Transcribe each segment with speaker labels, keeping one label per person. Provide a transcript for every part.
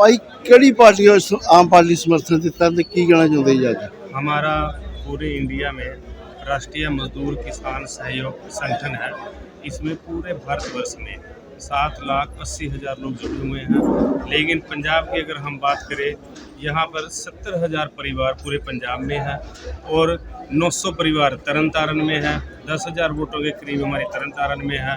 Speaker 1: ਭਾਈ ਕਿਹੜੀ ਪਾਰਟੀ ਨੂੰ ਸ- ਆਮ ਪਾਰਟੀ ਸਮਰਥਨ ਦਿੱਤਾ ਤੇ ਕੀ ਕਹਿਣਾ ਚਾਹੁੰਦੇ ਜੀ ਅੱਜ
Speaker 2: हमारा पूरे इंडिया में राष्ट्रीय मजदूर किसान सहयोग संगठन है इसमें पूरे भारतवर्ष में सात लाख अस्सी हज़ार लोग जुड़े हुए हैं लेकिन पंजाब की अगर हम बात करें यहाँ पर सत्तर हज़ार परिवार पूरे पंजाब में है और 900 परिवार तरन तारण में है दस हज़ार वोटों के करीब हमारी तरन तारण में है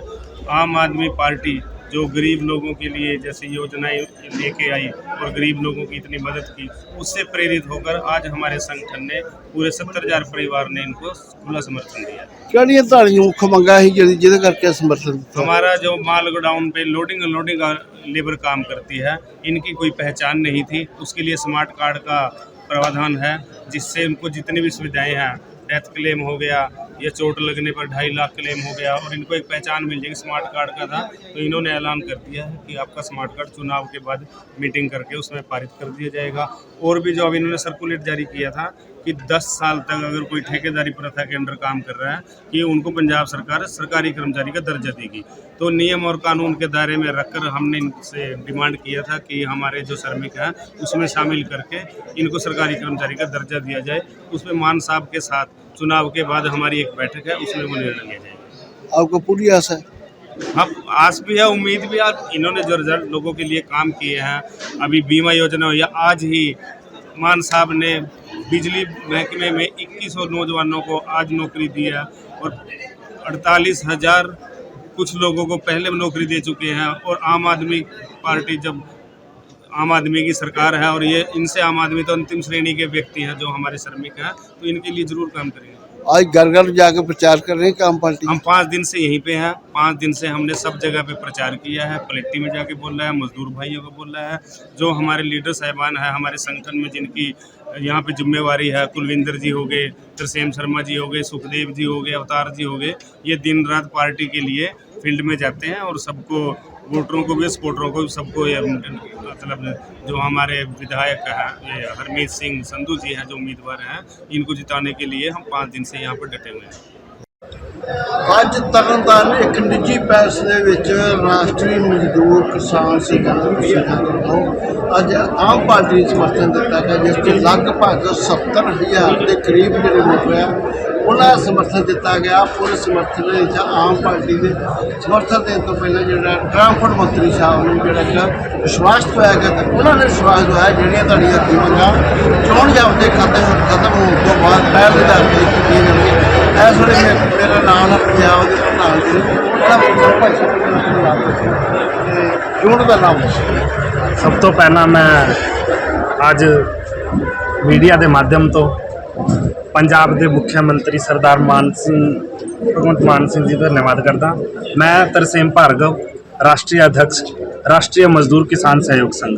Speaker 2: आम आदमी पार्टी जो गरीब लोगों के लिए जैसे योजनाएं लेके आई और गरीब लोगों की इतनी मदद की उससे प्रेरित होकर आज हमारे संगठन ने पूरे सत्तर हजार परिवार ने इनको खुला समर्थन दिया
Speaker 1: ਕਿਹੜੀਆਂ ਤੁਹਾਡੀਆਂ ਮੁੱਖ ਮੰਗਾਂ ਸੀ ਜਿਹੜੀ ਜਿਹਦੇ ਕਰਕੇ ਸਮਰਥਨ ਦਿੱਤਾ
Speaker 2: हमारा जो माल गोडाउन पे लोडिंग अनलोडिंग का लेबर काम करती है इनकी कोई पहचान नहीं थी उसके लिए स्मार्ट कार्ड का प्रावधान है जिससे उनको जितनी भी सुविधाएं हैं डेथ क्लेम हो गया या चोट लगने पर ढाई लाख क्लेम हो गया और इनको एक पहचान मिल जाएगी स्मार्ट कार्ड का था तो इन्होंने ऐलान कर दिया है कि आपका स्मार्ट कार्ड चुनाव के बाद मीटिंग करके उसमें पारित कर दिया जाएगा। और भी जो अब इन्होंने सर्कुलेट जारी किया था कि 10 साल तक अगर कोई ठेकेदारी प्रथा के अंडर काम कर रहा है कि उनको पंजाब सरकार सरकारी कर्मचारी का दर्जा देगी। तो नियम और कानून के दायरे में रखकर हमने इनसे डिमांड किया था कि हमारे जो श्रमिक हैं उसमें शामिल करके इनको सरकारी कर्मचारी का दर्जा दिया जाए। उसमें मान साहब के साथ चुनाव के बाद हमारी एक बैठक है उसमें वो निर्णय लिया जाएगा
Speaker 1: आपको पूरी आशा है?
Speaker 2: हाँ आस भी है उम्मीद भी है। इन्होंने जो रिज़ल्ट लोगों के लिए काम किए हैं अभी बीमा योजना या आज ही मान साहब ने बिजली महकमे में 2100 नौजवानों को आज नौकरी दी है और अड़तालीस हज़ार कुछ लोगों को पहले नौकरी दे चुके हैं और आम आदमी पार्टी जब आम आदमी की सरकार है और ये इनसे आम आदमी तो अंतिम श्रेणी के व्यक्ति हैं जो हमारे श्रमिक हैं तो इनके लिए ज़रूर काम करेंगे।
Speaker 1: आज घर घर जाकर प्रचार कर रहे हैं काम पार्टी?
Speaker 2: हम पाँच दिन से यहीं पे हैं पाँच दिन से हमने सब जगह पे प्रचार किया है पलट्टी में जाके बोल रहा है मजदूर भाइयों को बोल रहा है जो हमारे लीडर साहिबान है हमारे संगठन में जिनकी यहाँ पे जिम्मेवारी है, कुलविंदर जी हो गए, तरसेम शर्मा जी हो गए, सुखदेव जी हो गए, अवतार जी हो गए, ये दिन रात पार्टी के लिए फ़ील्ड में जाते हैं और सबको, वोटरों को भी, सपोर्टरों को भी सबको मतलब जो हमारे विधायक हैं, ये हरमीत सिंह संधू जी हैं, जो उम्मीदवार हैं, इनको जिताने के लिए हम पाँच दिन से यहाँ पर डटे हुए हैं।
Speaker 1: ਅੱਜ ਤਰਨਤਾਰਨ ਇੱਕ ਨਿੱਜੀ ਪੈਲਸ ਦੇ ਵਿੱਚ ਰਾਸ਼ਟਰੀ ਮਜ਼ਦੂਰ ਕਿਸਾਨ ਸੰਗਠਨ ਵੱਲੋਂ ਅੱਜ ਆਮ ਪਾਰਟੀ ਨੂੰ ਸਮਰਥਨ ਦਿੱਤਾ ਗਿਆ, ਜਿਸ 'ਚ ਲਗਭਗ 70000 ਦੇ ਕਰੀਬ ਜਿਹੜੇ ਲੋਕ ਆ, ਉਹਨਾਂ ਦਾ ਸਮਰਥਨ ਦਿੱਤਾ ਗਿਆ। ਪੂਰੇ ਸਮਰਥਨ ਦੇ ਵਿੱਚ ਆਮ ਪਾਰਟੀ ਦੇ ਸਮਰਥਨ ਦੇਣ ਤੋਂ ਪਹਿਲਾਂ ਜਿਹੜਾ ਟਰਾਂਸਪੋਰਟ ਮੰਤਰੀ ਸਾਹਿਬ ਨੂੰ ਜਿਹੜਾ ਕਿ ਵਿਸ਼ਵਾਸ ਦਵਾਇਆ ਗਿਆ ਤੇ ਉਹਨਾਂ ਨੇ ਵਿਸ਼ਵਾਸ ਦਵਾਇਆ, ਜਿਹੜੀਆਂ ਤੁਹਾਡੀਆਂ ਕੀਮਤਾਂ ਚੋਣ ਜਾਬਤੇ ਖਤਮ ਖਤਮ ਹੋਣ ਤੋਂ ਬਾਅਦ ਪਹਿਲ ਦੇ ਆਧਾਰ ਤੇ ਕੀਤੀਆਂ ਜਾਣਗੀਆਂ ਇਸ ਵੇਲੇ ਮੇ- ਮੇਰਾ ਨਾਮ ਹੈ ਪੰਜਾਬ ਦੇ ਪ੍ਰਧਾਨ ਜੀ ਉਹਦਾ ਸਰਪੰਚ ਦਾ ਨਾਮ ਤੇ ਜੂਨ ਦਾ ਨਾਮ ਦੱਸੋ।
Speaker 3: ਸਭ ਤੋਂ ਪਹਿਲਾਂ ਮੈਂ ਅੱਜ ਮੀਡੀਆ ਦੇ ਮਾਧਿਅਮ ਤੋਂ ਪੰਜਾਬ ਦੇ ਮੁੱਖ ਮੰਤਰੀ ਸਰਦਾਰ ਮਾਨ ਸਿੰਘ, ਭਗਵੰਤ ਮਾਨ ਸਿੰਘ ਜੀ ਦਾ ਧੰਨਵਾਦ ਕਰਦਾ। ਮੈਂ ਤਰਸੇਮ ਭਾਰਗਵ, ਰਾਸ਼ਟਰੀ ਅਧਿਕਸ਼ ਰਾਸ਼ਟਰੀ ਮਜ਼ਦੂਰ ਕਿਸਾਨ ਸਹਿਯੋਗ ਸੰਘ।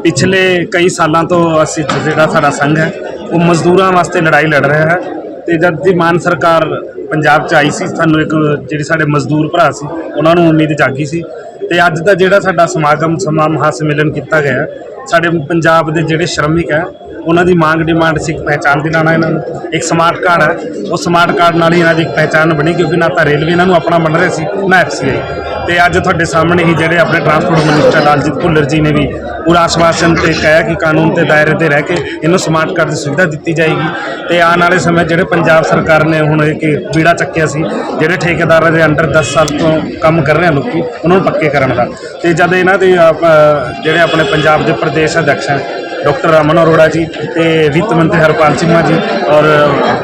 Speaker 3: ਪਿਛਲੇ ਕਈ ਸਾਲਾਂ ਤੋਂ ਅਸੀਂ ਜਿਹੜਾ ਸਾਡਾ ਸੰਘ ਹੈ, ਉਹ ਮਜ਼ਦੂਰਾਂ ਵਾਸਤੇ ਲੜਾਈ ਲੜ ਰਿਹਾ ਹੈ। ਤੇ ਜਦ ਦੀ ਮਾਨ ਸਰਕਾਰ ਪੰਜਾਬ 'ਚ ਆਈ ਸੀ, ਸਾਨੂੰ ਇੱਕ ਜਿਹੜੇ ਸਾਡੇ ਮਜ਼ਦੂਰ ਭਰਾ ਸੀ, ਉਹਨਾਂ ਨੂੰ ਉਮੀਦ ਜਾਗੀ ਸੀ ਤੇ ਅੱਜ ਦਾ ਜਿਹੜਾ ਸਾਡਾ ਸਮਾਗਮ ਸਮਾਂ ਮਹਾਸਮੇਲਨ ਕੀਤਾ ਗਿਆ, ਸਾਡੇ ਪੰਜਾਬ ਦੇ ਜਿਹੜੇ ਸ਼ਰਮਿਕ ਹੈ, ਉਹਨਾਂ ਦੀ ਮੰਗ ਡਿਮਾਂਡ ਸੀ ਇੱਕ ਪਹਿਚਾਣ ਦਿਲਾਣਾ ਇਹਨਾਂ ਨੂੰ, ਇੱਕ ਸਮਾਰਟ ਕਾਰਡ ਹੈ, ਉਹ ਸਮਾਰਟ ਕਾਰਡ ਨਾਲ ਹੀ ਇਹਨਾਂ ਦੀ ਇੱਕ ਪਹਿਚਾਣ ਬਣੀ ਕਿਉਂਕਿ ਨਾ ਤਾਂ ਰੇਲਵੇ ਇਹਨਾਂ ਨੂੰ ਆਪਣਾ ਮੰਨ ਰਿਹਾ ਸੀ, ਨਾ ਐਫਸੀਆਈ। ਤੇ ਅੱਜ ਤੁਹਾਡੇ ਸਾਹਮਣੇ ਹੀ ਜਿਹੜੇ ਆਪਣੇ ਟਰਾਂਸਪੋਰਟ ਮਿਨਿਸਟਰ ਲਾਲਜੀਤ ਭੁੱਲਰ ਜੀ ਨੇ ਵੀ ਪੂਰਾ ਆਸ਼ਵਾਸਨ ਤੇ ਕਹਿਆ ਕਿ ਕਾਨੂੰਨ ਤੇ ਦਾਇਰੇ ਤੇ ਰਹਿ ਕੇ ਇਹਨੂੰ ਸਮਾਰਟ ਕਾਰਡ ਦੀ ਸੁਵਿਧਾ ਦਿੱਤੀ ਜਾਏਗੀ। ਤੇ ਆਉਣ ਵਾਲੇ ਸਮੇਂ ਜਿਹੜੇ ਪੰਜਾਬ ਸਰਕਾਰ ਨੇ ਹੁਣ ਇੱਕ ਬੀੜਾ ਚੱਕਿਆ ਸੀ, ਜਿਹੜੇ ਠੇਕੇਦਾਰਾਂ ਦੇ ਅੰਡਰ 10 ਸਾਲ ਤੋਂ ਕੰਮ ਕਰ ਰਹੇ ਆ ਲੋਕੀ, ਉਹਨਾਂ ਨੂੰ ਪੱਕੇ ਕਰਨ ਦਾ। ਤੇ ਜਦ ਇਹਨਾਂ ਦੇ ਜਿਹੜੇ ਆਪਣੇ ਪੰਜਾਬ ਦੇ ਪ੍ਰਦੇਸ਼ ਅਧਿਕਸ਼ ਹੈ ਡਾਕਟਰ ਰਮਨ ਅਰੋੜਾ ਜੀ ਤੇ ਵਿੱਤ ਮੰਤਰੀ ਹਰਪਾਲ ਚੀਮਾ ਜੀ ਔਰ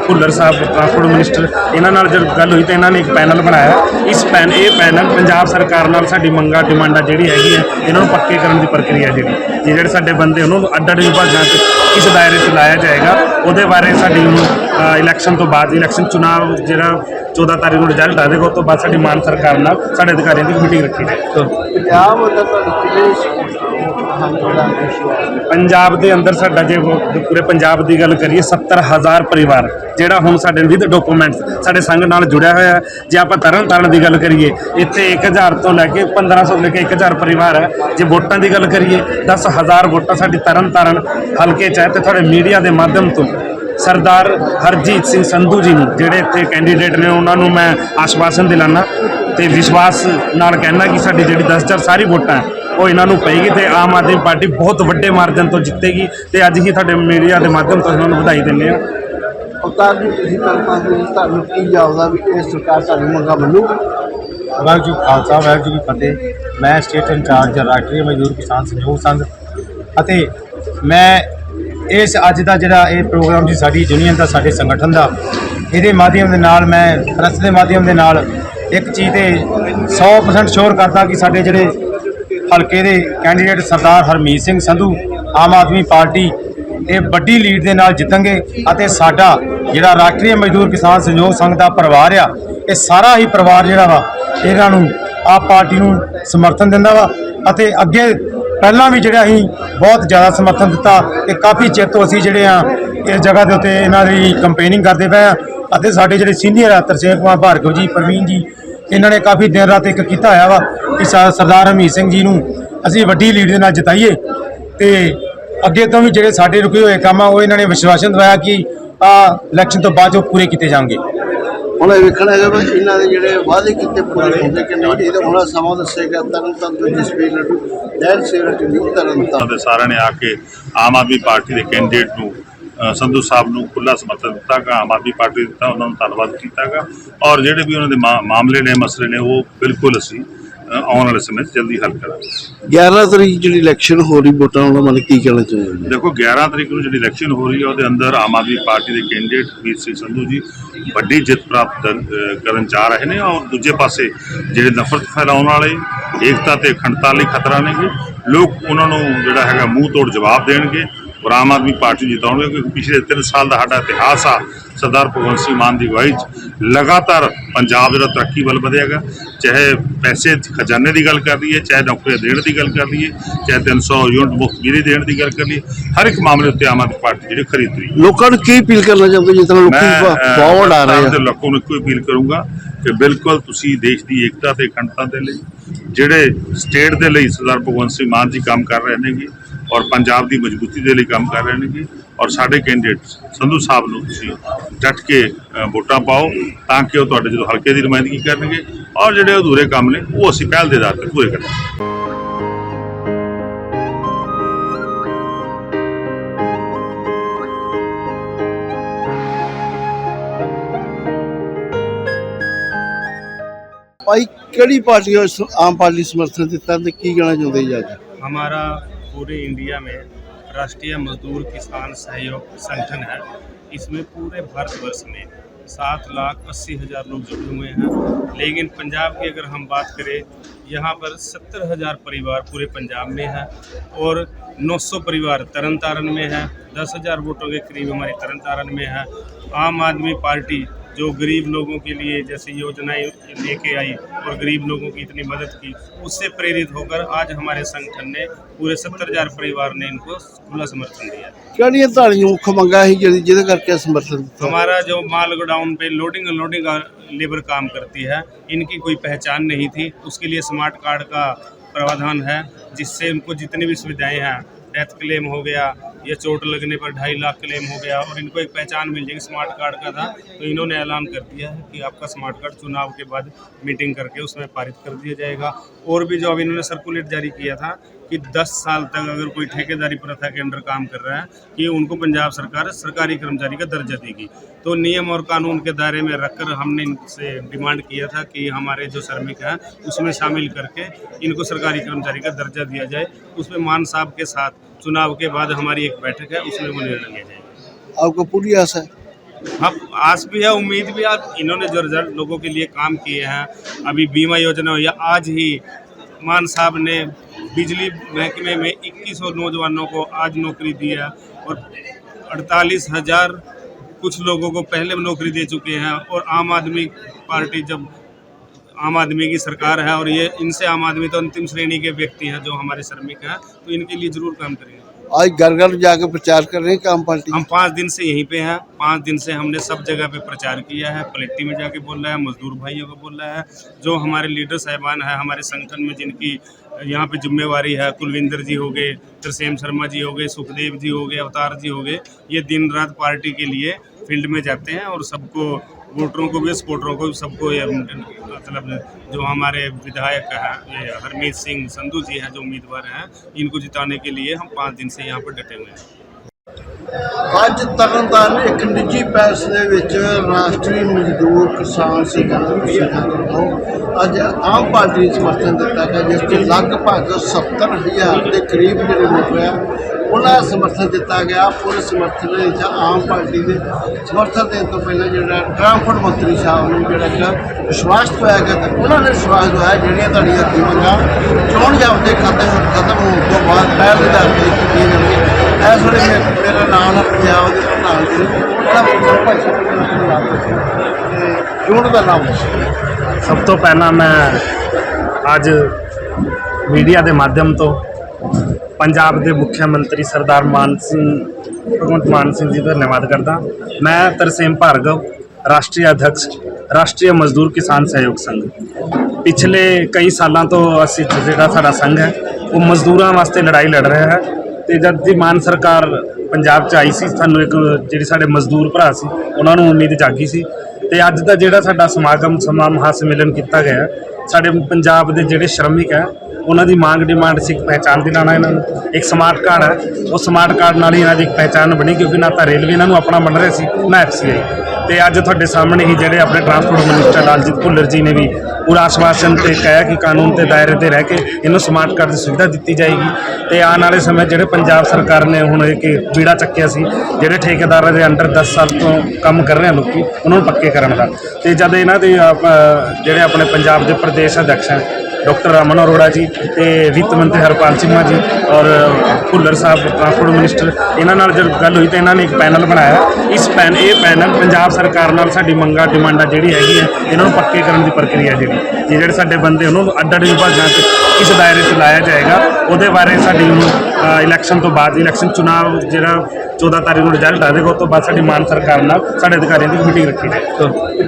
Speaker 3: ਭੁੱਲਰ ਸਾਹਿਬ, ਟਰਾਂਸਪੋਰਟ ਮਿਨਿਸਟਰ, ਇਹਨਾਂ ਨਾਲ ਜਦ ਗੱਲ ਹੋਈ ਤਾਂ ਇਹਨਾਂ ਨੇ ਇੱਕ ਪੈਨਲ ਬਣਾਇਆ। ਇਸ ਪੈਨ, ਇਹ ਪੈਨਲ ਪੰਜਾਬ ਸਰਕਾਰ ਨਾਲ ਸਾਡੀ ਮੰਗਾਂ, ਡਿਮਾਂਡਾਂ ਜਿਹੜੀ ਹੈਗੀ ਹੈ ਇਹਨਾਂ ਨੂੰ ਪੱਕੇ ਕਰਨ ਦੀ ਪ੍ਰਕਿਰਿਆ ਜਿਹੜੀ, ਜੇ ਜਿਹੜੇ ਸਾਡੇ ਬੰਦੇ ਉਹਨਾਂ ਨੂੰ ਅੱਡ ਅੱਡ ਵਿਭਾਗਾਂ 'ਚ ਇਸ ਦਾਇਰੇ 'ਚ ਲਾਇਆ ਜਾਏਗਾ, ਉਹਦੇ ਬਾਰੇ ਸਾਡੀ ਇਲੈਕਸ਼ਨ ਤੋਂ ਬਾਅਦ ਇਲੈਕਸ਼ਨ ਚੁਣਾਵ ਜਿਹੜਾ 14 ਤਾਰੀਖ ਨੂੰ ਰਿਜ਼ਲਟ ਆ ਆਵੇਗਾ ਉਸ ਤੋਂ ਬਾਅਦ ਸਾਡੀ ਮਾਨ ਸਰਕਾਰ ਨਾਲ, ਸਾਡੇ ਅਧਿਕਾਰੀਆਂ ਦੀ ਮੀਟਿੰਗ ਰੱਖੀ ਜਾਏਗੀ
Speaker 1: ਪੰਜਾਬ ਉਹਦਾ ਤੁਹਾਡੀ? ਕਿਹੜੇ
Speaker 3: ਪੰਜਾਬ ਦੇ ਅੰਦਰ ਸਾਡਾ ਜੇ ਉਹ ਪੂਰੇ ਪੰਜਾਬ ਦੀ ਗੱਲ ਕਰੀਏ 70000 ਪਰਿਵਾਰ, ਜਿਹੜਾ ਹੁਣ ਸਾਡੇ ਵਿਦ ਡਾਕੂਮੈਂਟਸ ਸਾਡੇ ਸੰਘ ਨਾਲ ਜੁੜਿਆ ਹੋਇਆ ਹੈ। ਜੇ ਆਪਾਂ ਤਰਨ ਤਾਰਨ ਦੀ ਗੱਲ ਕਰੀਏ, ਇੱਥੇ 1000 ਤੋਂ ਲੈ ਕੇ 1500 ਤੋਂ ਲੈ ਕੇ 1000 ਪਰਿਵਾਰ ਹੈ। ਜੇ ਵੋਟਾਂ ਦੀ ਗੱਲ ਕਰੀਏ 10000 ਵੋਟਾਂ ਸਾਡੀ ਤਰਨ ਤਾਰਨ ਹਲਕੇ ਚ ਹੈ ਤੇ ਤੁਹਾਡੇ ਮੀਡੀਆ ਦੇ ਮਾਧਿਅਮ ਤੋਂ। ਸਰਦਾਰ ਹਰਜੀਤ ਸਿੰਘ ਸੰਧੂ ਜੀ ਨੂੰ, ਜਿਹੜੇ ਇੱਥੇ ਕੈਂਡੀਡੇਟ ਨੇ, ਉਹਨਾਂ ਨੂੰ ਮੈਂ ਆਸ਼ਵਾਸਨ ਦਿਲਾਨਾ ਤੇ ਵਿਸ਼ਵਾਸ ਨਾਲ ਕਹਿਣਾ ਕਿ ਸਾਡੀ ਜਿਹੜੀ 10000 ਸਾਰੀ ਵੋਟਾਂ ਹੈ ਉਹ ਇਹਨਾਂ ਨੂੰ ਪਏਗੀ ਤੇ ਆਮ ਆਦਮੀ ਪਾਰਟੀ ਬਹੁਤ ਵੱਡੇ ਮਾਰਜਨ ਤੋਂ ਜਿੱਤੇਗੀ ਤੇ ਅੱਜ ਹੀ ਤੁਹਾਡੇ ਮੀਡੀਆ ਦੇ ਮਾਧਿਅਮ ਤੋਂ ਉਹਨਾਂ ਨੂੰ ਵਧਾਈ ਦਿੰਦੇ ਹਾਂ।
Speaker 1: ਅਵਤਾਰ ਜੀ ਤੁਸੀਂ ਕਰਨਾ ਸੀ ਤੁਹਾਨੂੰ ਕੀ ਜਾਪਦਾ ਵੀ ਇਹ ਸਰਕਾਰ ਤੁਹਾਡੀ ਮੰਗਾਂ ਮੰਨੂਗੀ?
Speaker 4: ਵਾਹਿਗੁਰੂ ਖਾਲਸਾ ਵਾਹਿਗੁਰੂ ਜੀ ਕੀ ਫਤਿਹ। ਮੈਂ ਸਟੇਟ ਇੰਚਾਰਜ ਰਾਸ਼ਟਰੀ ਮਜ਼ਦੂਰ ਕਿਸਾਨ ਸਹਿਯੋਗ ਸੰਘ ਅਤੇ ਮੈਂ ਇਸ ਅੱਜ ਦਾ ਜਿਹੜਾ ਇਹ ਪ੍ਰੋਗਰਾਮ ਜੀ ਸਾਡੀ ਯੂਨੀਅਨ ਦਾ ਸਾਡੇ ਸੰਗਠਨ ਦਾ ਇਹਦੇ ਮਾਧਿਅਮ ਦੇ ਨਾਲ ਮੈਂ ਪ੍ਰੈਸ ਦੇ ਮਾਧਿਅਮ ਦੇ ਨਾਲ ਇੱਕ ਚੀਜ਼ ਤੇ 100% ਸ਼ੋਰ ਕਰਦਾ ਕਿ ਸਾਡੇ ਜਿਹੜੇ ਹਲਕੇ ਦੇ ਕੈਂਡੀਡੇਟ ਸਰਦਾਰ ਹਰਮੀਤ ਸਿੰਘ ਸੰਧੂ, ਆਮ ਆਦਮੀ ਪਾਰਟੀ ਇਹ ਵੱਡੀ ਲੀਡ ਦੇ ਨਾਲ ਜਿੱਤਣਗੇ ਅਤੇ ਸਾਡਾ ਜਿਹੜਾ ਰਾਸ਼ਟਰੀ ਮਜ਼ਦੂਰ ਕਿਸਾਨ ਸਹਿਯੋਗ ਸੰਘ ਦਾ ਪਰਿਵਾਰ ਆ, ਇਹ ਸਾਰਾ ਹੀ ਪਰਿਵਾਰ ਜਿਹੜਾ ਵਾ, ਇਹਨਾਂ ਨੂੰ ਆਪ ਪਾਰਟੀ ਨੂੰ ਸਮਰਥਨ ਦਿੰਦਾ ਵਾ ਅਤੇ ਅੱਗੇ ਪਹਿਲਾਂ ਵੀ ਜਿਹੜਾ ਅਸੀਂ ਬਹੁਤ ਜ਼ਿਆਦਾ ਸਮਰਥਨ ਦਿੱਤਾ ਤੇ ਕਾਫੀ ਚਿਰ ਤੋਂ ਅਸੀਂ ਜਿਹੜੇ ਆ, ਇਸ ਜਗ੍ਹਾ ਦੇ ਉੱਤੇ ਇਹਨਾਂ ਦੀ ਕੰਪੇਨਿੰਗ ਕਰਦੇ ਪਏ ਆ ਅਤੇ ਸਾਡੇ ਜਿਹੜੇ ਸੀਨੀਅਰ ਆ, ਤਰਸੇਮ ਕੁਮਾਰ ਭਾਰਗਵ ਜੀ, ਪ੍ਰਵੀਨ ਜੀ ਇਹਨਾਂ ਨੇ ਕਾਫੀ ਦਿਨ ਰਾਤ ਇੱਕ ਕੀਤਾ ਹੋਇਆ ਵਾ ਕਿ ਸਰਦਾਰ ਹਰਮੀਤ ਸਿੰਘ ਜੀ ਨੂੰ ਅਸੀਂ ਵੱਡੀ ਲੀਡ ਦੇ ਨਾਲ ਜਿਤਾਈਏ ਤੇ ਅੱਗੇ ਤੋਂ ਵੀ ਜਿਹੜੇ ਸਾਡੇ ਰੁਕੇ ਹੋਏ ਕੰਮ ਆ ਉਹ ਇਹਨਾਂ ਨੇ ਵਿਸ਼ਵਾਸਨ ਦਵਾਇਆ ਕਿ ਆ ਇਲੈਕਸ਼ਨ ਤੋਂ ਬਾਅਦ ਉਹ ਪੂਰੇ ਕੀਤੇ ਜਾਣਗੇ।
Speaker 1: ਹੁਣ ਇਹ ਵੇਖਣਾ ਹੈਗਾ ਵੀ ਇਹਨਾਂ ਦੇ ਜਿਹੜੇ ਵਾਅਦੇ ਕੀਤੇ ਪੂਰੇ ਹੁੰਦੇ ਕਿ ਨਹੀਂ ਇਹਦਾ ਹੁਣ ਸਮਾਂ ਦੱਸੇਗਾ ਤਰਨ ਤਰਨ ਤੋਂ ਜਸਵੀਰ ਲੱਡੂ ਦੈਨ ਤਰਨ
Speaker 5: ਉਹਨਾਂ
Speaker 1: ਤਾਰਨ
Speaker 5: ਦੇ ਸਾਰਿਆਂ ਨੇ ਆ ਕੇ ਆਮ ਆਦਮੀ ਪਾਰਟੀ ਦੇ ਕੈਂਡੀਡੇਟ ਨੂੰ ਸੰਧੂ ਸਾਹਿਬ ਨੂੰ ਖੁੱਲਾ ਸਮਰਥਨ ਦਿੱਤਾ ਗਾ ਆਮ ਆਦਮੀ ਪਾਰਟੀ ਦਿੱਤਾ ਉਹਨਾਂ ਨੂੰ ਧੰਨਵਾਦ ਕੀਤਾ ਗਾ ਔਰ ਜਿਹੜੇ ਵੀ ਉਹਨਾਂ ਦੇ ਮਾਮਲੇ ਨੇ ਮਸਲੇ ਨੇ ਉਹ ਬਿਲਕੁਲ ਅਸੀਂ ਆਉਣ ਵਾਲੇ ਸਮੇਂ 'ਚ ਜਲਦੀ ਹੱਲ ਕਰਾਂਗੇ।
Speaker 1: 11 ਤਰੀਕ ਜਿਹੜੀ ਇਲੈਕਸ਼ਨ ਹੋ ਰਹੀ ਵੋਟਾਂ ਉਹਨਾਂ ਮਨ ਕੀ ਕਹਿਣਾ ਚਾਹੁੰਦੇ
Speaker 5: ਦੇਖੋ 11 ਤਰੀਕ ਨੂੰ ਜਿਹੜੀ ਇਲੈਕਸ਼ਨ ਹੋ ਰਹੀ ਹੈ ਉਹਦੇ ਅੰਦਰ ਆਮ ਆਦਮੀ ਪਾਰਟੀ ਦੇ ਕੈਂਡੀਡੇਟ ਵੀਰ ਸਿੰਘ ਸੰਧੂ ਜੀ ਵੱਡੀ ਜਿੱਤ ਪ੍ਰਾਪਤ ਕਰਨ ਜਾ ਰਹੇ ਨੇ ਔਰ ਦੂਜੇ ਪਾਸੇ ਜਿਹੜੇ ਨਫ਼ਰਤ ਫੈਲਾਉਣ ਵਾਲੇ ਏਕਤਾ ਤੇ ਅਖੰਡਤਾ ਲਈ ਖਤਰਾ ਨੇਗੇ। ਲੋਕ ਉਹਨਾਂ ਨੂੰ ਜਿਹੜਾ ਹੈਗਾ ਮੂੰਹ ਤੋੜ ਜਵਾਬ ਦੇਣਗੇ। ਔਰ ਆਮ ਆਦਮੀ ਪਾਰਟੀ ਜਿਤਾਉਣਗੇ ਕਿਉਂਕਿ ਪਿਛਲੇ 3 ਸਾਲ ਦਾ ਸਾਡਾ ਇਤਿਹਾਸ ਆ ਸਰਦਾਰ ਭਗਵੰਤ ਸਿੰਘ ਮਾਨ ਦੀ ਅਗਵਾਈ 'ਚ। ਲਗਾਤਾਰ ਪੰਜਾਬ ਜਿਹੜਾ ਤਰੱਕੀ ਵੱਲ ਵਧੇਗਾ। ਚਾਹੇ ਪੈਸੇ ਖਜ਼ਾਨੇ ਦੀ ਗੱਲ ਕਰ ਲਈਏ ਚਾਹੇ ਨੌਕਰੀਆਂ ਦੇਣ ਦੀ ਗੱਲ ਕਰ ਲਈਏ ਚਾਹੇ 300 ਯੂਨਿਟ ਮੁਫਤ ਬਿਜਲੀ ਦੇਣ ਦੀ ਗੱਲ ਕਰ ਲਈਏ ਹਰ ਇੱਕ ਮਾਮਲੇ ਉੱਤੇ ਆਮ ਆਦਮੀ ਪਾਰਟੀ ਜਿਹੜੀ ਖਰੀਦ ਰਹੀ
Speaker 1: ਲੋਕਾਂ ਨੂੰ ਕੀ ਅਪੀਲ ਕਰਨਾ ਚਾਹੁੰਦੇ ਜਿਸ ਤਰ੍ਹਾਂ ਲੋਕੀ ਫਾਰਵਰਡ ਆ ਰਹੇ
Speaker 5: ਤੇ
Speaker 1: ਆ
Speaker 5: ਲੋਕਾਂ ਨੂੰ ਇੱਕੋ ਅਪੀਲ ਕਰੂੰਗਾ ਕਿ ਬਿਲਕੁਲ ਤੁਸੀਂ ਦੇਸ਼ ਦੀ ਏਕਤਾ ਤੇ ਅਖੰਡਤਾ ਦੇ ਲਈ ਜਿਹੜੇ ਸਟੇਟ ਦੇ ਲਈ ਸਰਦਾਰ ਭਗਵੰਤ ਸਿੰਘ ਮਾਨ ਜੀ ਕੰਮ ਕਰ ਰਹੇ ਨੇਗੇ ਔਰ ਪੰਜਾਬ ਦੀ ਮਜ਼ਬੂਤੀ ਦੇ ਲਈ ਕੰਮ ਕਰ ਰਹੇ ਨੇ ਔਰ ਸਾਡੇ ਕੈਂਡੀਡੇਟ ਸੰਧੂ ਸਾਹਿਬ ਨੂੰ ਤੁਸੀਂ ਡਟ ਕੇ ਵੋਟਾਂ ਪਾਓ ਤਾਂ ਕਿ ਉਹ ਤੁਹਾਡੇ ਜਦੋਂ ਹਲਕੇ ਦੀ ਨੁਮਾਇੰਦਗੀ ਕਰਨਗੇ। ਔਰ ਜਿਹੜੇ ਅਧੂਰੇ ਕੰਮ ਨੇ ਉਹ ਅਸੀਂ ਪਹਿਲ ਦੇ ਆਧਾਰ ਤੇ ਪੂਰੇ ਕਰਾਂਗੇ।
Speaker 1: ਭਾਈ ਕਿਹੜੀ ਪਾਰਟੀ ਆਮ ਪਾਰਟੀ ਸਮਰਥਨ ਦਿੱਤਾ ਤੇ ਕੀ ਕਹਿਣਾ ਚਾਹੁੰਦੇ ਜੀ ਅੱਜ?
Speaker 2: ਹਮਾਰਾ पूरे इंडिया में राष्ट्रीय मजदूर किसान सहयोग संगठन है। इसमें पूरे भारतवर्ष में सात लाख अस्सी हज़ार लोग जुड़े हुए हैं। लेकिन पंजाब की अगर हम बात करें, यहाँ पर सत्तर हज़ार परिवार पूरे पंजाब में है और 900 परिवार तरन तारण में है। दस हज़ार वोटों के करीब हमारे तरन तारण में है। आम आदमी पार्टी जो गरीब लोगों के लिए जैसे योजनाएं लेके आई और गरीब लोगों की इतनी मदद की उससे प्रेरित होकर आज हमारे संगठन ने पूरे सत्तर हजार परिवार ने इनको खुला समर्थन दिया
Speaker 1: ਕਿਹੜੀਆਂ ਤੁਹਾਡੀਆਂ ਮੁੱਖ ਮੰਗਾਂ ਸੀ ਜਿਹੜੀ ਜਿਹਦੇ ਕਰਕੇ ਸਮਰਥਨ ਦਿੱਤਾ
Speaker 2: हमारा जो माल गोडाउन पे लोडिंग अनलोडिंग का लेबर काम करती है इनकी कोई पहचान नहीं थी उसके लिए स्मार्ट कार्ड का प्रावधान है जिससे उनको जितनी भी सुविधाएं हैं डेथ क्लेम हो गया, या चोट लगने पर ढाई लाख क्लेम हो गया, और इनको एक पहचान मिल जाएगी स्मार्ट कार्ड का था तो इन्होंने ऐलान कर दिया है कि आपका स्मार्ट कार्ड चुनाव के बाद मीटिंग करके उसमें पारित कर दिया जाएगा। और भी जो अब इन्होंने सर्कुलेट जारी किया था कि 10 साल तक अगर कोई ठेकेदारी प्रथा के अंडर काम कर रहा है कि उनको पंजाब सरकार सरकारी कर्मचारी का दर्जा देगी। तो नियम और कानून के दायरे में रखकर हमने इनसे डिमांड किया था कि हमारे जो श्रमिक हैं उसमें शामिल करके इनको सरकारी कर्मचारी का दर्जा दिया जाए। उसमें मान साहब के साथ चुनाव के बाद हमारी एक बैठक है उसमें वो निर्णय लिया जाएगा।
Speaker 1: आपको पूरी आशा है?
Speaker 2: अब आस भी है उम्मीद भी है। इन्होंने जो रिज़ल्ट लोगों के लिए काम किए हैं अभी बीमा योजना या आज ही मान साहब ने बिजली महकमे में 2100 नौजवानों को आज नौकरी दिया है और अड़तालीस हज़ार कुछ लोगों को पहले नौकरी दे चुके हैं और आम आदमी पार्टी जब आम आदमी की सरकार है और ये इनसे आम आदमी तो अंतिम श्रेणी के व्यक्ति हैं जो हमारे श्रमिक हैं तो इनके लिए ज़रूर काम करेंगे।
Speaker 1: आज घर घर जाकर प्रचार कर रहे हैं काम पार्टी।
Speaker 2: हम पाँच दिन से यहीं पे हैं पाँच दिन से हमने सब जगह पे प्रचार किया है पलेट्टी में जाके बोल रहा है मजदूर भाइयों को बोल रहा है जो हमारे लीडर साहिबान है हमारे संगठन में जिनकी यहाँ पे जिम्मेवारी है, कुलविंदर जी हो गए, तरसेम शर्मा जी हो गए, सुखदेव जी हो गए, अवतार जी हो गए, ये दिन रात पार्टी के लिए फ़ील्ड में जाते हैं और सबको, वोटरों को भी, सपोर्टरों को भी सबको ये मतलब जो हमारे विधायक हैं, ये हरमीत सिंह, संधू जी हैं जो उम्मीदवार हैं, इनको जिताने के लिए हम पाँच दिन से यहाँ पर डटे हुए हैं।
Speaker 1: ਅੱਜ ਤਰਨਤਾਰਨ ਇੱਕ ਨਿੱਜੀ ਪੈਲਸ ਦੇ ਵਿੱਚ ਰਾਸ਼ਟਰੀ ਮਜ਼ਦੂਰ ਕਿਸਾਨ ਸੰਗਠਨ ਤੋਂ ਅੱਜ ਆਮ ਪਾਰਟੀ ਨੂੰ ਸਮਰਥਨ ਦਿੱਤਾ ਗਿਆ, ਜਿਸ 'ਚ ਲਗਭਗ 70000 ਦੇ ਕਰੀਬ ਜਿਹੜੇ ਲੋਕ ਆ, ਉਹਨਾਂ ਦਾ ਸਮਰਥਨ ਦਿੱਤਾ ਗਿਆ। ਪੂਰੇ ਸਮਰਥਨ ਦੇ ਵਿੱਚ ਆਮ ਪਾਰਟੀ ਦੇ ਸਮਰਥਨ ਦੇਣ ਤੋਂ ਪਹਿਲਾਂ ਜਿਹੜਾ ਟਰਾਂਸਪੋਰਟ ਮੰਤਰੀ ਸਾਹਿਬ ਨੂੰ ਜਿਹੜਾ ਕਿ ਵਿਸ਼ਵਾਸ ਦਵਾਇਆ ਗਿਆ ਤੇ ਉਹਨਾਂ ਨੇ ਵਿਸ਼ਵਾਸ ਦਵਾਇਆ, ਜਿਹੜੀਆਂ ਤੁਹਾਡੀਆਂ ਅੱਗੇ ਮੰਗਾਂ ਚੋਣ ਜਾਬਤੇ ਖਤਮ ਖਤਮ ਹੋਣ ਤੋਂ ਬਾਅਦ ਪਹਿਲ ਦੇ ਦਰ ਇਸ ਵੇਲੇ ਮੇ- ਮੇਰਾ ਨਾਮ ਹੈ ਪੰਜਾਬ ਦੇ ਪ੍ਰਧਾਨ ਜੀ ਉਹਦਾ ਸਰਪੰਚ ਤੇ ਜੂਨ ਦਾ ਨਾਮ ਹੈ
Speaker 3: ਸਭ ਤੋਂ ਪਹਿਲਾਂ ਮੈਂ ਅੱਜ ਮੀਡੀਆ ਦੇ ਮਾਧਿਅਮ ਤੋਂ ਪੰਜਾਬ ਦੇ ਮੁੱਖ ਮੰਤਰੀ ਸਰਦਾਰ ਮਾਨ ਸਿੰਘ, ਭਗਵੰਤ ਮਾਨ ਸਿੰਘ ਜੀ ਦਾ ਧੰਨਵਾਦ ਕਰਦਾ। ਮੈਂ ਤਰਸੇਮ ਭਾਰਗਵ, ਰਾਸ਼ਟਰੀ ਅਧਿਕਸ਼, ਰਾਸ਼ਟਰੀ ਮਜ਼ਦੂਰ ਕਿਸਾਨ ਸਹਿਯੋਗ ਸੰਘ। ਪਿਛਲੇ ਕਈ ਸਾਲਾਂ ਤੋਂ ਅਸੀਂ ਜਿਹੜਾ ਸਾਡਾ ਸੰਘ ਹੈ, ਉਹ ਮਜ਼ਦੂਰਾਂ ਵਾਸਤੇ ਲੜਾਈ ਲੜ ਰਿਹਾ ਹੈ। ਤੇ ਜਦ ਦੀ ਮਾਨ ਸਰਕਾਰ ਪੰਜਾਬ 'ਚ ਆਈ ਸੀ, ਸਾਨੂੰ ਇੱਕ ਜਿਹੜੇ ਸਾਡੇ ਮਜ਼ਦੂਰ ਭਰਾ ਸੀ, ਉਹਨਾਂ ਨੂੰ ਉਮੀਦ ਜਾਗੀ ਸੀ ਤੇ ਅੱਜ ਦਾ ਜਿਹੜਾ ਸਾਡਾ ਸਮਾਗਮ ਸਮਾ ਮਹਾਸਮੇਲਨ ਕੀਤਾ ਗਿਆ, ਸਾਡੇ ਪੰਜਾਬ ਦੇ ਜਿਹੜੇ ਸ਼੍ਰਮਿਕ ਹੈ ਉਹਨਾਂ ਦੀ ਮੰਗ ਡਿਮਾਂਡ ਸੀ ਇੱਕ ਪਹਿਚਾਣ ਦਿਲਾਣਾ ਇਹਨਾਂ ਨੂੰ ਇੱਕ ਸਮਾਰਟ ਕਾਰਡ ਹੈ ਉਹ ਸਮਾਰਟ ਕਾਰਡ ਨਾਲ ਹੀ ਇਹਨਾਂ ਦੀ ਇੱਕ ਪਹਿਚਾਣ ਬਣੀ ਕਿਉਂਕਿ ਨਾ ਤਾਂ ਰੇਲਵੇ ਇਹਨਾਂ ਨੂੰ ਆਪਣਾ ਮੰਨ ਰਿਹਾ ਸੀ, ਨਾ ਐਫਸੀਆਈ। ਤੇ ਅੱਜ ਤੁਹਾਡੇ ਸਾਹਮਣੇ ਹੀ ਜਿਹੜੇ ਆਪਣੇ ਟਰਾਂਸਪੋਰਟ ਮਿਨਿਸਟਰ ਲਾਲਜੀਤ ਭੁੱਲਰ ਜੀ ਨੇ ਵੀ ਪੂਰਾ ਆਸ਼ਵਾਸਨ ਤੇ ਕਹਿਆ ਕਿ ਕਾਨੂੰਨ ਦੇ ਦਾਇਰੇ ਤੇ ਰਹਿ ਕੇ ਇਹਨੂੰ ਸਮਾਰਟ ਕਾਰਡ ਦੀ ਸੁਵਿਧਾ ਦਿੱਤੀ ਜਾਏਗੀ। ਤੇ ਆਉਣ ਵਾਲੇ ਸਮੇਂ ਜਿਹੜੇ ਪੰਜਾਬ ਸਰਕਾਰ ਨੇ ਹੁਣ ਇੱਕ ਬੀੜਾ ਚੱਕਿਆ ਸੀ, ਜਿਹੜੇ ਠੇਕੇਦਾਰਾਂ ਦੇ ਅੰਡਰ 10 ਸਾਲ ਤੋਂ ਕੰਮ ਕਰ ਰਹੇ ਆ ਲੋਕੀ, ਉਹਨਾਂ ਨੂੰ ਪੱਕੇ ਕਰਨ ਦਾ। ਤੇ ਜਦ ਇਹਨਾਂ ਦੇ ਜਿਹੜੇ ਆਪਣੇ ਪੰਜਾਬ ਦੇ ਪ੍ਰਦੇਸ਼ ਅਧਿਕਸ਼ ਹਨ ਡਾਕਟਰ ਰਮਨ ਅਰੋੜਾ ਜੀ ਤੇ ਵਿੱਤ ਮੰਤਰੀ ਹਰਪਾਲ ਚੀਮਾ ਜੀ ਔਰ ਭੁੱਲਰ ਸਾਹਿਬ ਟਰਾਂਸਪੋਰਟ ਮਿਨਿਸਟਰ ਇਹਨਾਂ ਨਾਲ ਜਦ ਗੱਲ ਹੋਈ ਤਾਂ ਇਹਨਾਂ ਨੇ ਇੱਕ ਪੈਨਲ ਬਣਾਇਆ। ਇਸ ਪੈਨ ਇਹ ਪੈਨਲ ਪੰਜਾਬ ਸਰਕਾਰ ਨਾਲ ਸਾਡੀ ਮੰਗਾਂ ਡਿਮਾਂਡਾਂ ਜਿਹੜੀ ਹੈਗੀ ਹੈ ਇਹਨਾਂ ਨੂੰ ਪੱਕੇ ਕਰਨ ਦੀ ਪ੍ਰਕਿਰਿਆ ਜਿਹੜੀ ਜੇ ਜਿਹੜੇ ਸਾਡੇ ਬੰਦੇ ਉਹਨਾਂ ਨੂੰ ਅੱਡ ਅੱਡ ਵਿਭਾਗਾਂ 'ਚ ਕਿਸ ਦਾਇਰੇ 'ਚ ਲਾਇਆ ਜਾਏਗਾ ਉਹਦੇ ਬਾਰੇ ਸਾਡੀ ਇਲੈਕਸ਼ਨ ਤੋਂ ਬਾਅਦ ਇਲੈਕਸ਼ਨ ਚੁਣਾਵ ਜਿਹੜਾ 14 ਤਾਰੀਖ ਨੂੰ ਰਿਜ਼ਲਟ ਆਵੇਗਾ ਉਸ ਤੋਂ ਬਾਅਦ ਸਾਡੀ ਮਾਨ ਸਰਕਾਰ ਨਾਲ ਸਾਡੇ ਅਧਿਕਾਰੀਆਂ ਦੀ ਮੀਟਿੰਗ ਰੱਖੀ ਜਾਏਗੀ।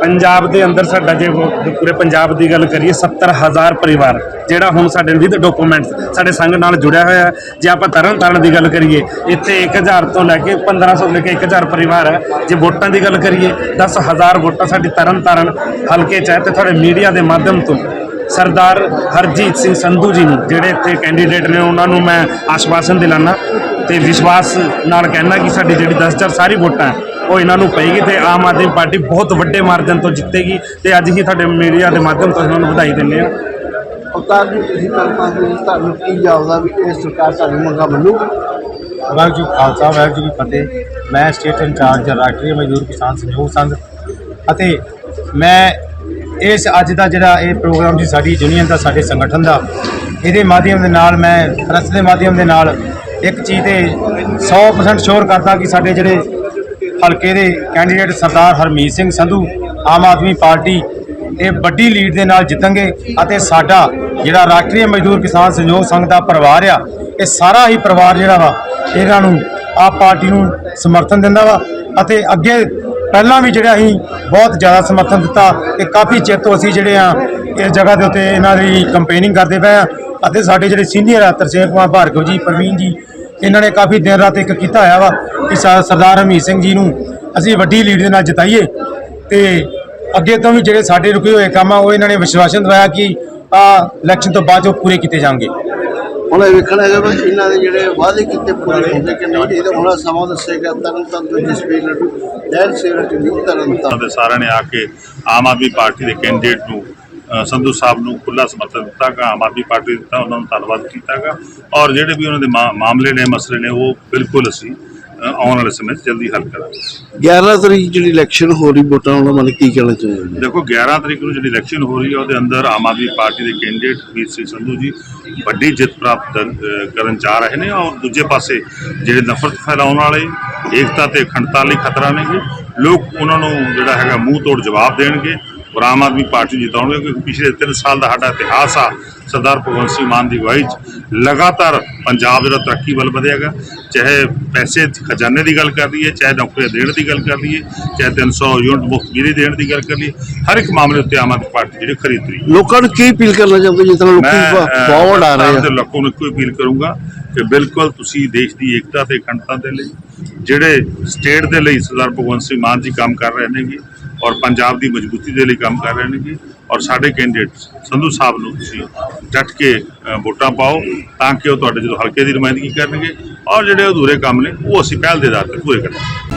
Speaker 1: ਪੰਜਾਬ
Speaker 3: ਪੰਜਾਬ ਦੇ ਅੰਦਰ ਸਾਡਾ ਜੇ ਉਹ ਪੂਰੇ ਪੰਜਾਬ ਦੀ ਗੱਲ ਕਰੀਏ 70000 ਪਰਿਵਾਰ, ਜਿਹੜਾ ਹੁਣ ਸਾਡੇ ਵਿਦ ਡਾਕੂਮੈਂਟਸ, ਸਾਡੇ ਸੰਘ ਨਾਲ ਜੁੜਿਆ ਹੋਇਆ ਹੈ। ਜੇ ਆਪਾਂ ਤਰਨ ਤਾਰਨ ਦੀ ਗੱਲ ਕਰੀਏ, ਇੱਥੇ 1000 ਤੋਂ ਲੈ ਕੇ 1500 ਤੋਂ ਲੈ ਕੇ 1000 ਪਰਿਵਾਰ ਹੈ। ਜੇ ਵੋਟਾਂ ਦੀ ਗੱਲ ਕਰੀਏ 10000 ਵੋਟਾਂ ਸਾਡੀ ਤਰਨ ਤਾਰਨ ਹਲਕੇ ਚ ਹੈ ਤੇ ਤੁਹਾਡੇ ਮੀਡੀਆ ਦੇ ਮਾਧਿਅਮ ਤੋਂ। ਸਰਦਾਰ ਹਰਜੀਤ ਸਿੰਘ ਸੰਧੂ ਜੀ ਨੂੰ, ਜਿਹੜੇ ਇੱਥੇ ਕੈਂਡੀਡੇਟ ਨੇ, ਉਹਨਾਂ ਨੂੰ ਮੈਂ ਆਸ਼ਵਾਸਨ ਦਿਲਾਨਾ ਤੇ ਵਿਸ਼ਵਾਸ ਨਾਲ ਕਹਿਣਾ ਕਿ ਸਾਡੀ ਜਿਹੜੀ 10000 ਸਾਰੀ ਵੋਟਾਂ ਹੈ ਉਹ ਇਹਨਾਂ ਨੂੰ ਪਏਗੀ ਤੇ ਆਮ ਆਦਮੀ ਪਾਰਟੀ ਬਹੁਤ ਵੱਡੇ ਮਾਰਜਨ ਤੋਂ ਜਿੱਤੇਗੀ ਤੇ ਅੱਜ ਹੀ ਤੁਹਾਡੇ ਮੀਡੀਆ ਦੇ ਮਾਧਿਅਮ ਤੋਂ ਇਹਨਾਂ ਨੂੰ ਵਧਾਈ ਦਿੰਦੇ ਹਾਂ।
Speaker 1: ਅਵਤਾਰ ਜੀ ਤੁਸੀਂ ਕਲਪਨਾ ਦੇ ਤੁਹਾਨੂੰ ਕੀ ਜਾਪਦਾ ਵੀ ਇਹ ਸਰਕਾਰ ਸਾਡੀ ਮੰਗਾਂ ਮੰਨੂਗੀ
Speaker 4: ਵਾਹਿਗੁਰੂ ਜੀ ਖਾਲਸਾ ਵਾਹਿਗੁਰੂ ਜੀ ਕੀ ਫਤਿਹ। ਮੈਂ ਸਟੇਟ ਇੰਚਾਰਜ ਰਾਸ਼ਟਰੀ ਮਜ਼ਦੂਰ ਕਿਸਾਨ ਸਹਿਯੋਗ ਸੰਘ ਅਤੇ ਮੈਂ ਇਸ ਅੱਜ ਦਾ ਜਿਹੜਾ ਇਹ ਪ੍ਰੋਗਰਾਮ ਜੀ ਸਾਡੀ ਯੂਨੀਅਨ ਦਾ ਸਾਡੇ ਸੰਗਠਨ ਦਾ ਇਹਦੇ ਮਾਧਿਅਮ ਦੇ ਨਾਲ ਮੈਂ ਪ੍ਰੈਸ ਦੇ ਮਾਧਿਅਮ ਦੇ ਨਾਲ ਇੱਕ ਚੀਜ਼ ਤੇ 100% ਸ਼ੋਰ ਕਰਦਾ ਕਿ ਸਾਡੇ ਜਿਹੜੇ ਹਲਕੇ ਦੇ ਕੈਂਡੀਡੇਟ ਸਰਦਾਰ ਹਰਮੀਤ ਸਿੰਘ ਸੰਧੂ, ਆਮ ਆਦਮੀ ਪਾਰਟੀ ਇਹ ਵੱਡੀ ਲੀਡ ਦੇ ਨਾਲ ਜਿੱਤਣਗੇ ਅਤੇ ਸਾਡਾ ਜਿਹੜਾ ਰਾਸ਼ਟਰੀ ਮਜ਼ਦੂਰ ਕਿਸਾਨ ਸਹਿਯੋਗ ਸੰਘ ਦਾ ਪਰਿਵਾਰ ਆ, ਇਹ ਸਾਰਾ ਹੀ ਪਰਿਵਾਰ ਜਿਹੜਾ ਵਾ, ਇਹਨਾਂ ਨੂੰ ਆਪ ਪਾਰਟੀ ਨੂੰ ਸਮਰਥਨ ਦਿੰਦਾ ਵਾ ਅਤੇ ਅੱਗੇ ਪਹਿਲਾਂ ਵੀ ਜਿਹੜਾ ਅਸੀਂ ਬਹੁਤ ਜ਼ਿਆਦਾ ਸਮਰਥਨ ਦਿੱਤਾ ਤੇ ਕਾਫੀ ਚਿਰ ਤੋਂ ਅਸੀਂ ਜਿਹੜੇ ਆ, ਇਸ ਜਗ੍ਹਾ ਦੇ ਉੱਤੇ ਇਹਨਾਂ ਦੀ ਕੰਪੇਨਿੰਗ ਕਰਦੇ ਪਏ ਆ ਅਤੇ ਸਾਡੇ ਜਿਹੜੇ ਸੀਨੀਅਰ ਆ, ਤਰਸੇਮ ਕੁਮਾਰ ਭਾਰਗਵ ਜੀ, ਪ੍ਰਵੀਨ ਜੀ ਇਹਨਾਂ ਨੇ ਕਾਫੀ ਦਿਨ ਰਾਤ ਇੱਕ ਕੀਤਾ ਹੋਇਆ ਵਾ ਕਿ ਸਾ- ਸਰਦਾਰ ਹਰਮੀਤ ਸਿੰਘ ਜੀ ਨੂੰ ਅਸੀਂ ਵੱਡੀ ਲੀਡ ਦੇ ਨਾਲ ਜਿਤਾਈਏ ਤੇ ਅੱਗੇ ਤੋਂ ਵੀ ਜਿਹੜੇ ਸਾਡੇ ਰੁਕੇ ਹੋਏ ਕੰਮ ਆ ਉਹ ਇਹਨਾਂ ਨੇ ਵਿਸ਼ਵਾਸਨ ਦਵਾਇਆ ਕਿ ਆ ਇਲੈਕਸ਼ਨ ਤੋਂ ਬਾਅਦ ਉਹ ਪੂਰੇ ਕੀਤੇ ਜਾਣਗੇ।
Speaker 1: ਹੁਣ ਇਹ ਵੇਖਣਾ ਹੈਗਾ ਵੀ ਇਹਨਾਂ ਦੇ ਜਿਹੜੇ ਵਾਅਦੇ ਕੀਤੇ ਪੂਰੇ ਹੁੰਦੇ ਕਿ ਨਹੀਂ ਇਹਦਾ ਹੁਣ ਸਮਾਂ ਦੱਸੇਗਾ ਤਰਨ ਤਰਨ ਤੋਂ ਜਸਵੀਰ ਲੱਡੂ ਦੈਨ ਸੇਰਾ ਟਿਵੀ ਤਰਨ
Speaker 5: ਉਹਨਾਂ ਦੇ ਸਾਰਿਆਂ ਨੇ ਆ ਕੇ ਆਮ ਆਦਮੀ ਪਾਰਟੀ ਦੇ ਕੈਂਡੀਡੇਟ ਨੂੰ ਸੰਧੂ ਸਾਹਿਬ ਨੂੰ ਖੁੱਲਾ ਸਮਰਥਨ ਦਿੱਤਾ ਗਾ ਆਮ ਆਦਮੀ ਪਾਰਟੀ ਦਿੱਤਾ ਉਹਨਾਂ ਨੂੰ ਧੰਨਵਾਦ ਕੀਤਾ ਗਾ ਔਰ ਜਿਹੜੇ ਵੀ ਉਹਨਾਂ ਦੇ ਮਾਮਲੇ ਨੇ ਮਸਲੇ ਨੇ ਉਹ ਬਿਲਕੁਲ ਅਸੀਂ ਆਉਣ ਵਾਲੇ ਸਮੇਂ 'ਚ ਜਲਦੀ ਹੱਲ ਕਰਾਂਗੇ।
Speaker 1: 11 ਤਰੀਕ ਜਿਹੜੀ ਇਲੈਕਸ਼ਨ ਹੋ ਰਹੀ ਵੋਟਾਂ ਉਹਨਾਂ ਮਨ ਕੀ ਕਹਿਣਾ ਚਾਹੁੰਦੇ ਨੇ
Speaker 5: ਦੇਖੋ 11 ਤਰੀਕ ਨੂੰ ਜਿਹੜੀ ਇਲੈਕਸ਼ਨ ਹੋ ਰਹੀ ਹੈ ਉਹਦੇ ਅੰਦਰ ਆਮ ਆਦਮੀ ਪਾਰਟੀ ਦੇ ਕੈਂਡੀਡੇਟ ਵੀਰ ਸਿੰਘ ਸੰਧੂ ਜੀ ਵੱਡੀ ਜਿੱਤ ਪ੍ਰਾਪਤ ਕਰਨ ਜਾ ਰਹੇ ਨੇ। ਔਰ ਦੂਜੇ ਪਾਸੇ ਜਿਹੜੇ ਨਫ਼ਰਤ ਫੈਲਾਉਣ ਵਾਲੇ ਏਕਤਾ ਤੇ ਅਖੰਡਤਾ ਲਈ ਖਤਰਾ ਨੇਗੇ। ਲੋਕ ਉਹਨਾਂ ਨੂੰ ਜਿਹੜਾ ਹੈਗਾ ਮੂੰਹ ਤੋੜ ਜਵਾਬ ਦੇਣਗੇ। ਔਰ ਆਮ ਆਦਮੀ ਪਾਰਟੀ ਜਿਤਾਉਣਗੇ ਕਿਉਂਕਿ ਪਿਛਲੇ 3 ਸਾਲ ਦਾ ਸਾਡਾ ਇਤਿਹਾਸ ਆ ਸਰਦਾਰ ਭਗਵੰਤ ਸਿੰਘ ਮਾਨ ਦੀ ਅਗਵਾਈ 'ਚ ਲਗਾਤਾਰ ਪੰਜਾਬ ਜਿਹੜਾ ਤਰੱਕੀ ਵੱਲ ਵਧਿਆਗਾ ਚਾਹੇ ਪੈਸੇ ਖਜ਼ਾਨੇ ਦੀ ਗੱਲ ਕਰ ਲਈਏ ਚਾਹੇ ਨੌਕਰੀਆਂ ਦੇਣ ਦੀ ਗੱਲ ਕਰ ਲਈਏ ਚਾਹੇ 300 ਯੂਨਿਟ ਮੁਫਤ ਬਿਜਲੀ ਦੇਣ ਦੀ ਗੱਲ ਕਰ ਲਈਏ ਹਰ ਇੱਕ ਮਾਮਲੇ ਉੱਤੇ ਆਮ ਆਦਮੀ ਪਾਰਟੀ ਜਿਹੜੀ ਖਰੀਦ ਰਹੀ
Speaker 1: ਲੋਕਾਂ ਨੂੰ ਕੀ ਅਪੀਲ ਕਰਨਾ ਚਾਹੁੰਦੇ ਜਿਸ ਤਰ੍ਹਾਂ ਲੋਕੀ ਫਾਰਵਰਡ ਆ ਰਹੇ ਆ?
Speaker 5: ਲੋਕਾਂ ਨੂੰ ਇੱਕੋ ਅਪੀਲ ਕਰੂੰਗਾ ਕਿ ਬਿਲਕੁਲ ਤੁਸੀਂ ਦੇਸ਼ ਦੀ ਏਕਤਾ ਤੇ ਅਖੰਡਤਾ ਦੇ ਲਈ ਜਿਹੜੇ ਸਟੇਟ ਦੇ ਲਈ ਸਰਦਾਰ ਭਗਵੰਤ ਸਿੰਘ ਮਾਨ ਜੀ ਕੰਮ ਕਰ ਰਹੇ ਨੇਗੇ ਔਰ ਪੰਜਾਬ ਦੀ ਮਜ਼ਬੂਤੀ ਦੇ ਲਈ ਕੰਮ ਕਰ ਰਹੇ ਨੇਗੇ। ਔਰ ਸਾਡੇ ਕੈਂਡੀਡੇਟ ਸੰਧੂ ਸਾਹਿਬ ਨੂੰ ਤੁਸੀਂ ਡਟ ਕੇ ਵੋਟਾਂ ਪਾਓ ਤਾਂ ਕਿ ਉਹ ਤੁਹਾਡੇ ਜਦੋਂ ਹਲਕੇ ਦੀ ਨੁਮਾਇੰਦਗੀ ਕਰਨਗੇ। ਔਰ ਜਿਹੜੇ ਅਧੂਰੇ ਕੰਮ ਨੇ, ਉਹ ਅਸੀਂ ਪਹਿਲ ਦੇ ਆਧਾਰ ਤੇ ਪੂਰੇ ਕਰਾਂਗੇ।